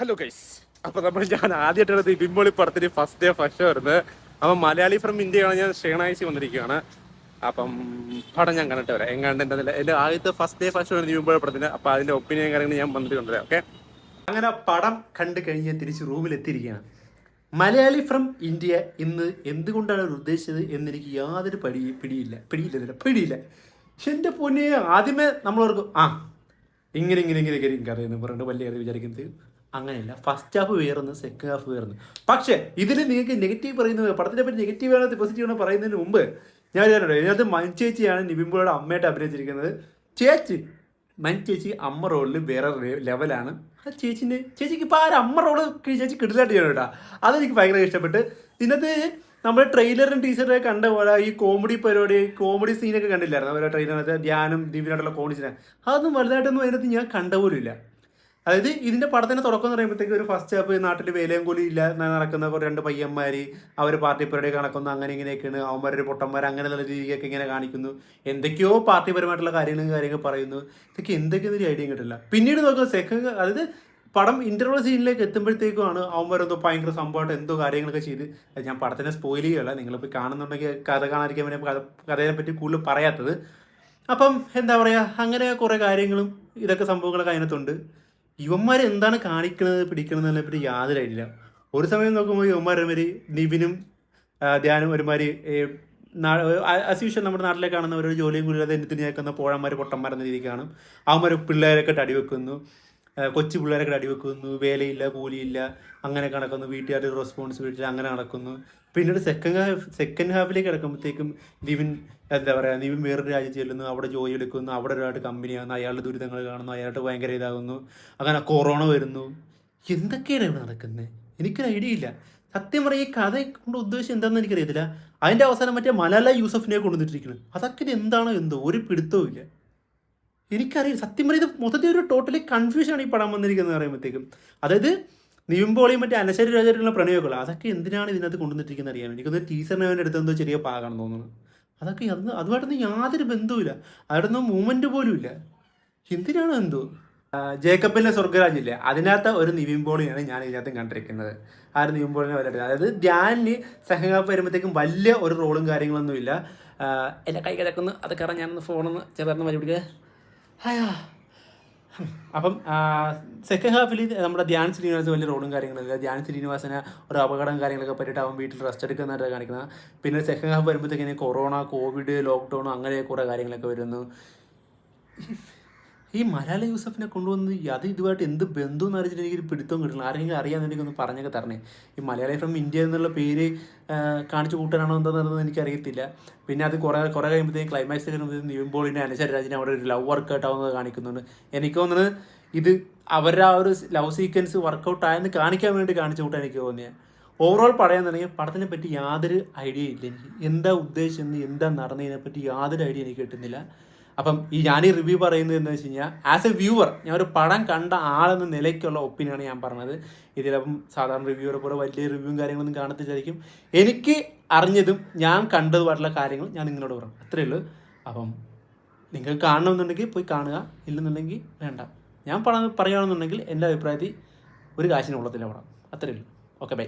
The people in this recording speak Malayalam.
ഹലോ ഗൈസ് അപ്പൊ നമ്മൾ ഞാൻ ആദ്യമായിട്ട് ബിംബോളി പടത്തിന് ഫസ്റ്റ് ഡേ ഫസ്റ്റ് വരുന്നത്. അപ്പം മലയാളി ഫ്രം ഇന്ത്യയാണ് ഞാൻ ഷേണായിസി വന്നിരിക്കുകയാണ്. അപ്പം പടം ഞാൻ കണ്ടിട്ട് വരാം. എങ്ങാണ്ട് എന്റെ എന്റെ ആദ്യത്തെ ഫസ്റ്റ് ഡേ ഫസ്റ്റ് വരുന്ന ബിംബോളി പടത്തിന്. അപ്പൊ അതിന്റെ ഒപ്പീനിയൻ കാര്യങ്ങൾ ഞാൻ വന്നിട്ട് കൊണ്ടുവരാം ഓക്കെ അങ്ങനെ പടം കണ്ടു കഴിഞ്ഞ് തിരിച്ച് റൂമിൽ എത്തിയിരിക്കുകയാണ്. മലയാളി ഫ്രം ഇന്ത്യ ഇന്ന് എന്തുകൊണ്ടാണ് അവർ ഉദ്ദേശിച്ചത് എന്നെനിക്ക് യാതൊരു പടി പിടിയില്ല. പിടിയില്ല പിടിയില്ല. പക്ഷെ എന്റെ പൊന്നെ ആദ്യമേ നമ്മളവർക്ക് ആ ഇങ്ങനെ ഇങ്ങനെ ഇങ്ങനെ ഇങ്ങനെ കറിയെന്ന് പറഞ്ഞിട്ട് വലിയ കറി വിചാരിക്കുന്നത് അങ്ങനെയല്ല. ഫസ്റ്റ് ഹാഫ് വേറുന്നു സെക്കൻഡ് ഹാഫ് വേറുന്നു പക്ഷേ ഇതിൽ നിങ്ങൾക്ക് നെഗറ്റീവ് പറയുന്നത് പടത്തിനെ പറ്റി നെഗറ്റീവ് ആണ് പോസിറ്റീവ് ആണ് പറയുന്നതിന് മുമ്പ് ഞാൻ വിചാരിച്ചു ഇതിനകത്ത് മൻ ചേച്ചിയാണ് അമ്മയായിട്ട് അഭിനയിച്ചിരിക്കുന്നത്. ചേച്ചി മൻ ചേച്ചി അമ്മ റോളിൽ വേറെ ലെവലാണ് ആ ചേച്ചിന്റെ ചേച്ചിക്ക് ഇപ്പോൾ ആ അമ്മ റോൾ ചേച്ചി കിടിലായിട്ട് ചെയ്യണം കേട്ടോ. അതെനിക്ക് ഭയങ്കര ഇഷ്ടപ്പെട്ട്. ഇതിനകത്ത് നമ്മൾ ട്രെയിലറും ടീച്ചറൊക്കെ കണ്ട പോലെ ഈ കോമഡി പരിപാടി കോമഡി സീനൊക്കെ കണ്ടില്ലായിരുന്നു? അവരുടെ ട്രെയിലറിനകത്ത് ധ്യാനം ദീപിനായിട്ടുള്ള കോമഡി സീന അതൊന്നും വലുതായിട്ടൊന്നും അതിനകത്ത് ഞാൻ കണ്ട പോലും ഇല്ല. അതായത് ഇതിന്റെ പടത്തിന്റെ തുടക്കം എന്ന് പറയുമ്പോഴത്തേക്ക് ഒരു ഫസ്റ്റ് ഹാപ്പ് നാട്ടിൽ വേലയും കൂലി ഇല്ല നടക്കുന്ന കുറേ രണ്ട് പയ്യന്മാര് അവർ പാർട്ടി പരിപാടി കണക്കുന്നു അങ്ങനെ ഇങ്ങനെയൊക്കെയാണ്. അവന്മാരൊരു പൊട്ടന്മാർ അങ്ങനെയുള്ള രീതിയൊക്കെ ഇങ്ങനെ കാണിക്കുന്നു. എന്തൊക്കെയോ പാർട്ടിപരമായിട്ടുള്ള കാര്യങ്ങളും കാര്യങ്ങൾ പറയുന്നു. ഇതൊക്കെ എന്തൊക്കെയൊന്നും ഒരു ഐഡിയ കിട്ടില്ല. പിന്നീട് നോക്കുക സെക്കൻഡ് അതായത് പടം ഇന്റർവൽ സീനിലേക്ക് എത്തുമ്പോഴത്തേക്കുമാണ് അവന്മാരെന്തോ ഭയങ്കര സംഭവമായിട്ട് എന്തോ കാര്യങ്ങളൊക്കെ ചെയ്ത്. ഞാൻ പടത്തിനെ സ്പോയിൽ ചെയ്യുകയല്ല. നിങ്ങളിപ്പോൾ കാണുന്നുണ്ടെങ്കിൽ കഥ കാണാതിരിക്കാൻ വേണ്ടി കഥ കഥയെ പറ്റി കൂടുതൽ പറയാത്തത്. അപ്പം എന്താ പറയുക അങ്ങനെ കുറേ കാര്യങ്ങളും ഇതൊക്കെ സംഭവങ്ങളൊക്കെ അതിനകത്തുണ്ട്. ഇവന്മാർ എന്താണ് കാണിക്കുന്നത് പിടിക്കുന്നത് എന്നതിനെ യാതൊരു ഐഡിയ ഒരു സമയം നോക്കുമ്പോൾ യുവന്മാർ ഒരുമാതിരി നിവിനും ധ്യാനം ഒരുമാതിരി അസ്യൂഷൻ നമ്മുടെ നാട്ടിലെ കാണുന്ന ഓരോ ജോലിയും കൂടി അത് എന്തിനു കേൾക്കുന്ന പോഴന്മാർ പൊട്ടന്മാരെന്ന എന്ന രീതിക്ക് കാണും. അവന്മാർ പിള്ളേരൊക്കെ അടിവെക്കുന്നു കൊച്ചു പിള്ളേരൊക്കെ അടിവെക്കുന്നു വേലയില്ല കൂലിയില്ല അങ്ങനെ കണക്കുന്നു വീട്ടുകാരുടെ റെസ്പോൺസിബിലിറ്റി അങ്ങനെ നടക്കുന്നു. പിന്നീട് സെക്കൻഡ് ഹാഫ് സെക്കൻഡ് ഹാഫിലേക്ക് കിടക്കുമ്പോഴത്തേക്കും നിവിൻ എന്താ പറയുക നിവിൻ വേറൊരു രാജ്യത്ത് ചെല്ലുന്നു അവിടെ ജോലി എടുക്കുന്നു അവിടെ ഒരാളുടെ കമ്പനിയാകുന്നു അയാളുടെ ദുരിതങ്ങൾ കാണുന്നു അയാളുടെ ഭയങ്കര ഇതാകുന്നു. അങ്ങനെ കൊറോണ വരുന്നു. എന്തൊക്കെയാണ് ഇവിടെ നടക്കുന്നത് എനിക്കൊരു ഐഡിയ ഇല്ല. സത്യം പറയാം ഈ കഥ കൊണ്ട് ഉദ്ദേശം എന്താണെന്ന് എനിക്കറിയത്തില്ല. അതിന്റെ അവസാനം മറ്റേ മലാല യൂസഫിനെ കൊണ്ടുവന്നിട്ടിരിക്കുന്നത് അതൊക്കെ എന്താണോ എന്തോ ഒരു പിടുത്തവും ഇല്ല. എനിക്കറിയില്ല. സത്യം പറയുന്നത് മൊത്തത്തിൽ ഒരു ടോട്ടലി കൺഫ്യൂഷനാണ് ഈ പടം വന്നിരിക്കുന്നത് പറയുമ്പോഴത്തേക്കും അതായത് നിവിമ്പോളിയും മറ്റേ അനശ്വരി രാജായിട്ടുള്ള പ്രണയമൊക്കെ അതൊക്കെ എന്തിനാണ് ഇതിനകത്ത് കൊണ്ടുവന്നിട്ടിരിക്കുന്നത് അറിയാൻ എനിക്കൊന്ന് ടീച്ചറിനെ വേണ്ടി എടുത്തെന്തോ ചെറിയ പാകാണെന്ന് തോന്നുന്നു. അതൊക്കെ അന്ന് അതുമായിട്ടൊന്നും യാതൊരു ബന്ധവുമില്ല. അവിടെയൊന്നും മൂവ്മെന്റ് പോലും ഇല്ല. എന്തിനാണ് എന്തോ? ജേക്കബിന്റെ സ്വർഗരാജില്ലേ അതിനകത്ത് ഒരു നിവിൻപോളിയാണ് ഞാൻ ഇതിനകത്ത് കണ്ടിരിക്കുന്നത്. ആ ഒരു നിവിൻപോളിനെ വരട്ടെ അതായത് ധ്യാനിന് സഹകാപ്പ് വരുമ്പോഴത്തേക്കും വലിയ ഒരു റോളും കാര്യങ്ങളൊന്നും ഇല്ല എന്റെ കൈ കിടക്കുന്നു. അത് കാരണം ഞാനൊന്ന് ഫോണൊന്ന് ചെറുതായിരുന്നു വഴി പിടിക്കുക അപ്പം സെക്കൻഡ് ഹാഫിൽ നമ്മുടെ ധ്യാൻ ശ്രീനിവാസ് വലിയ റോഡും കാര്യങ്ങളില്ല ധ്യാൻ ശ്രീനിവാസന് ഒരു അപകടം കാര്യങ്ങളൊക്കെ പറ്റിയിട്ട് അവൻ വീട്ടിൽ റെസ്റ്റ് എടുക്കുന്നതായിട്ട് കാണിക്കുന്നത്. പിന്നെ സെക്കൻഡ് ഹാഫ് വരുമ്പോഴത്തേക്കിന് കൊറോണ കോവിഡ് ലോക്ക്ഡൗൺ അങ്ങനെ കുറേ കാര്യങ്ങളൊക്കെ വരുന്നു. ഈ മലയാള യൂസഫിനെ കൊണ്ടുവന്ന് അത് ഇതുമായിട്ട് എന്ത് ബന്ധം എന്ന് അറിയിച്ചിട്ട് എനിക്കൊരു പിടുത്തം കിട്ടണം ആരെങ്കിലും അറിയാമെന്ന് ഒന്ന് പറഞ്ഞൊക്കെ തരണേ. ഈ മലയാളി ഫ്രം ഇന്ത്യ എന്നുള്ള പേര് കാണിച്ചു കൂട്ടാനാണോ എന്താണെന്ന് എനിക്കറിയത്തില്ല. പിന്നെ അത് കുറേ കുറേ കഴിയുമ്പോഴത്തേക്ക് ക്ലൈമാക്സ് കഴിയുമ്പോഴത്തേക്കും നിവിൻപോളിനെ അനുസരിച്ച് അവിടെ ഒരു ലവ് വർക്കൗട്ട് ആവുന്നത് കാണിക്കുന്നുണ്ട്. എനിക്ക് തോന്നുന്നത് ഇത് അവരുടെ ആ ഒരു ലവ് സീക്വൻസ് വർക്കൗട്ട് ആയെന്ന് കാണിക്കാൻ വേണ്ടി കാണിച്ചു കൂട്ടാൻ എനിക്ക് തോന്നിയത് ഓവറോൾ പറയാന്നുണ്ടെങ്കിൽ പടത്തിനെ പറ്റി യാതൊരു ഐഡിയ ഇല്ല എനിക്ക്. എന്താ ഉദ്ദേശിച്ചെന്ന് എന്താ നടന്നതിനെ പറ്റി യാതൊരു ഐഡിയ എനിക്ക് കിട്ടുന്നില്ല. അപ്പം ഈ ഞാൻ ഈ റിവ്യൂ പറയുന്നത് എന്ന് വെച്ച് കഴിഞ്ഞാൽ ആസ് എ വ്യൂവർ ഞാൻ ഒരു പടം കണ്ട ആളെന്ന നിലയ്ക്കുള്ള ഒപ്പീനിയാണ് ഞാൻ പറഞ്ഞത്. ഇതിലപ്പം സാധാരണ റിവ്യൂവറെ പോലെ വലിയ റിവ്യൂവും കാര്യങ്ങളൊന്നും കാണത്തില്ലായിരിക്കും. എനിക്ക് അറിഞ്ഞതും ഞാൻ കണ്ടതുമായിട്ടുള്ള കാര്യങ്ങൾ ഞാൻ നിങ്ങളോട് പറഞ്ഞു അത്രയേ ഉള്ളൂ. അപ്പം നിങ്ങൾ കാണണമെന്നുണ്ടെങ്കിൽ പോയി കാണുക. ഇല്ലെന്നുണ്ടെങ്കിൽ വേണ്ട. ഞാൻ പറയണമെന്നുണ്ടെങ്കിൽ എന്റെ അഭിപ്രായത്തിൽ ഒരു കാശിന് പടം. അത്രയേ ഉള്ളൂ. Okay bye